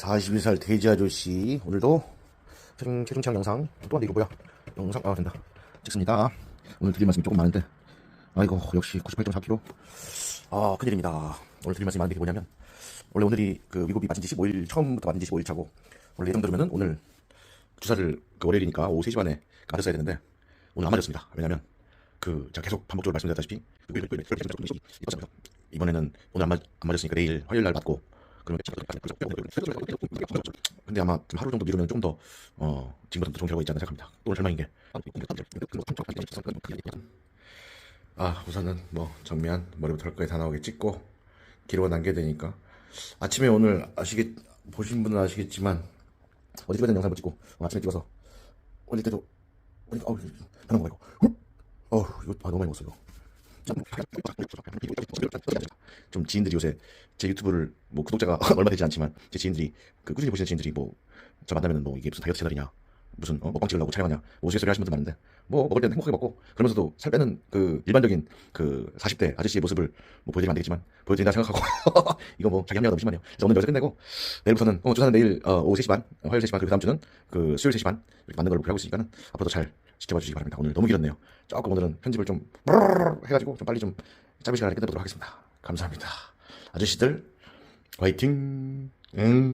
41살 돼지 아저씨 오늘도 체중 체험 영상 또 한데 이거 뭐야 영상 아 된다 찍습니다 오늘 드릴 말씀이 조금 많은데 아이고 역시 98.4kg 아 큰일입니다 오늘 드릴 말씀이 많은데 이게 뭐냐면 원래 오늘이 그 미국이 맞은 지 15일 처음부터 맞은 지 15일 차고 원래 예정대로면은 오늘 주사를 그 월요일이니까 오후 3시 반에 맞았어야 되는데 오늘 안 맞았습니다 왜냐면 그 제가 계속 반복적으로 말씀드렸다시피 이번에는 오늘 안, 맞, 안 맞았으니까 내일 화요일 날 맞고 그러면 근데 아마 좀 하루 정도 미루면 좀 더 어, 지금보다 더 좋은 결과가 있지 않나 생각합니다. 또 오늘 절망인 게 아, 우선은 뭐 정면 머리부터 털까지 다 나오게 찍고 기록을 남겨야 되니까 아침에 오늘 아시겠 보신 분은 아시겠지만 어제 찍었던 영상을 찍고 오늘 아침에 찍어서 올릴 때도 어우 변한 거 말고 어우 이거 아, 너무 많이 먹었어 이거 좀 지인들이 요새 제 유튜브를 뭐 구독자가 얼마 되지 않지만 제 지인들이 그 꾸준히 보시는 지인들이 뭐 저 만나면 뭐 이게 무슨 다이어트 채널이냐 무슨 어, 먹방 찍으려고 촬영하냐 뭐 우스갯소리 하시는 분들 많은데 뭐 먹을 때는 행복하게 먹고 그러면서도 살 빼는 그 일반적인 그 40대 아저씨의 모습을 뭐 보여드리면 안 되겠지만 보여드린다 생각하고 이거 뭐 자기 합리화가 너무 심하네요. 그래서 오늘 여기서 끝내고 내일부터는 어, 주사는 내일 어, 오후 3시 반 어, 화요일 3시 반 그리고 다음 주는 그 수요일 3시 반 이렇게 맞는 걸로 목표하고 있으니까는 앞으로도 잘 지켜봐 주시기 바랍니다. 오늘 너무 길었네요. 조금 오늘은 편집을 좀 해가지고 좀 빨리 좀 짧은 시간에 끝내보도록 하겠습니다. 감사합니다. 아저씨들 화이팅! 응.